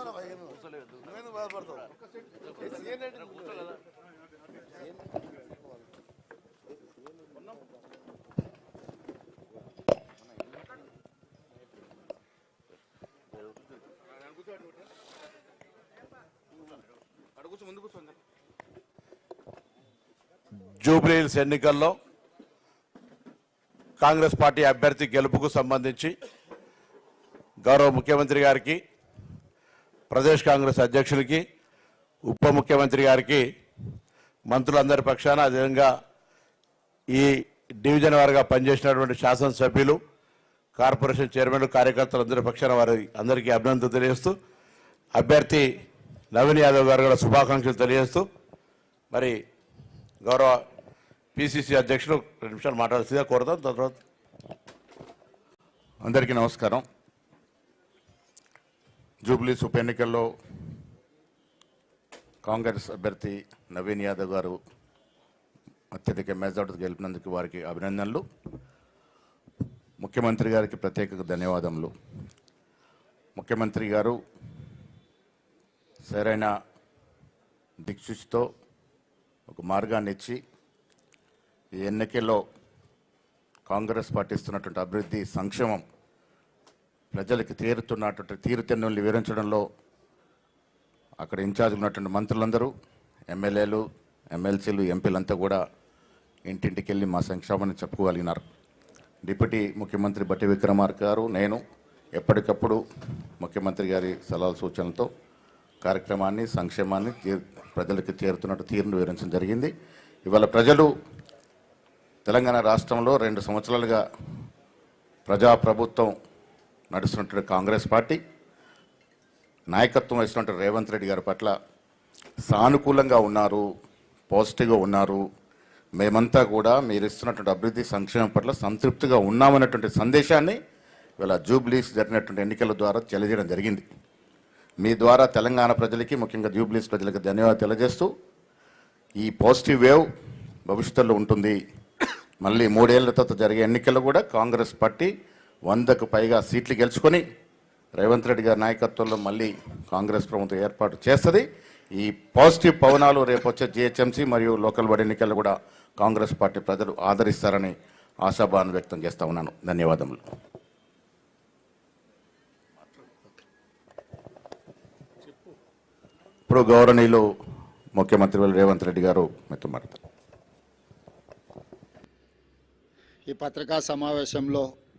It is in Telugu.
నువ్వెందుకు బాధపడతావు? ఏ సీఎం ఏంటి? జూబ్లీహిల్స్ ఎన్నికల్లో కాంగ్రెస్ పార్టీ అభ్యర్థి గెలుపుకు సంబంధించి గౌరవ ముఖ్యమంత్రి గారికి ప్రదేశ్ కాంగ్రెస్ అధ్యక్షులకి ఉప ముఖ్యమంత్రి గారికి మంత్రులందరి పక్షాన అదేవిధంగా ఈ డివిజన్ వారిగా పనిచేసినటువంటి శాసనసభ్యులు కార్పొరేషన్ చైర్మన్లు కార్యకర్తలందరి పక్షాన వారి అందరికీ అభినందనలు తెలియజేస్తూ అభ్యర్థి నవీన్ యాదవ్ గారు కూడా శుభాకాంక్షలు తెలియజేస్తూ మరి గౌరవ పిసిసి అధ్యక్షులు రెండు నిమిషాలు మాట్లాడాల్సిందిగా కోరుతాం తర్వాత అందరికీ నమస్కారం. జూబ్లీస్ ఉప ఎన్నికల్లో కాంగ్రెస్ అభ్యర్థి నవీన్ యాదవ్ గారు అత్యధిక మెజార్టీ గెలిపినందుకు వారికి అభినందనలు. ముఖ్యమంత్రి గారికి ప్రత్యేక ధన్యవాదములు. ముఖ్యమంత్రి గారు సరైన దిక్సూచితో ఒక మార్గాన్ని ఇచ్చి ఈ ఎన్నికల్లో కాంగ్రెస్ పాటిస్తున్నటువంటి అభివృద్ధి సంక్షేమం ప్రజలకు తీరుతున్నటువంటి తీరుతెన్నుల్ని వివరించడంలో అక్కడ ఇన్ఛార్జ్ ఉన్నటువంటి మంత్రులందరూ ఎమ్మెల్యేలు ఎమ్మెల్సీలు ఎంపీలంతా కూడా ఇంటింటికి వెళ్ళి మా సంక్షేమాన్ని చెప్పుకోగలిగినారు. డిప్యూటీ ముఖ్యమంత్రి బట్టి విక్రమార్క గారు నేను ఎప్పటికప్పుడు ముఖ్యమంత్రి గారి సలహా సూచనలతో కార్యక్రమాన్ని సంక్షేమాన్ని ప్రజలకు చేరుతున్నట్టు తీరును వివరించడం జరిగింది. ఇవాళ ప్రజలు తెలంగాణ రాష్ట్రంలో రెండు సంవత్సరాలుగా ప్రజాప్రభుత్వం నడుస్తున్నటువంటి కాంగ్రెస్ పార్టీ నాయకత్వం వహిస్తున్నటువంటి రేవంత్ రెడ్డి గారి పట్ల సానుకూలంగా ఉన్నారు పాజిటివ్గా ఉన్నారు. మేమంతా కూడా మీరు ఇస్తున్నటువంటి అభివృద్ధి సంక్షేమం పట్ల సంతృప్తిగా ఉన్నామన్నటువంటి సందేశాన్ని ఇవాళ జూబ్లీస్ జరిగినటువంటి ఎన్నికల ద్వారా తెలియజేయడం జరిగింది. మీ ద్వారా తెలంగాణ ప్రజలకి ముఖ్యంగా జూబ్లీస్ ప్రజలకు ధన్యవాదాలు తెలియజేస్తూ ఈ పాజిటివ్ వేవ్ భవిష్యత్తులో ఉంటుంది. మళ్ళీ మూడేళ్ళ తర్వాత జరిగే ఎన్నికలు కూడా కాంగ్రెస్ పార్టీ వందకు పైగా సీట్లు గెలుచుకొని రేవంత్ రెడ్డి గారి నాయకత్వంలో మళ్ళీ కాంగ్రెస్ ప్రభుత్వం ఏర్పాటు చేస్తుంది. ఈ పాజిటివ్ పవనాలు రేపు వచ్చే జిహెచ్ఎంసీ మరియు లోకల్ బడి ఎన్నికలు కూడా కాంగ్రెస్ పార్టీ ప్రజలు ఆదరిస్తారని ఆశాభావం వ్యక్తం చేస్తా ఉన్నాను. ధన్యవాదములు. ఇప్పుడు గౌరవనీయులు ముఖ్యమంత్రి రేవంత్ రెడ్డి గారు మీతో మాట్లాడతారు. ఈ పత్రికా సమావేశంలో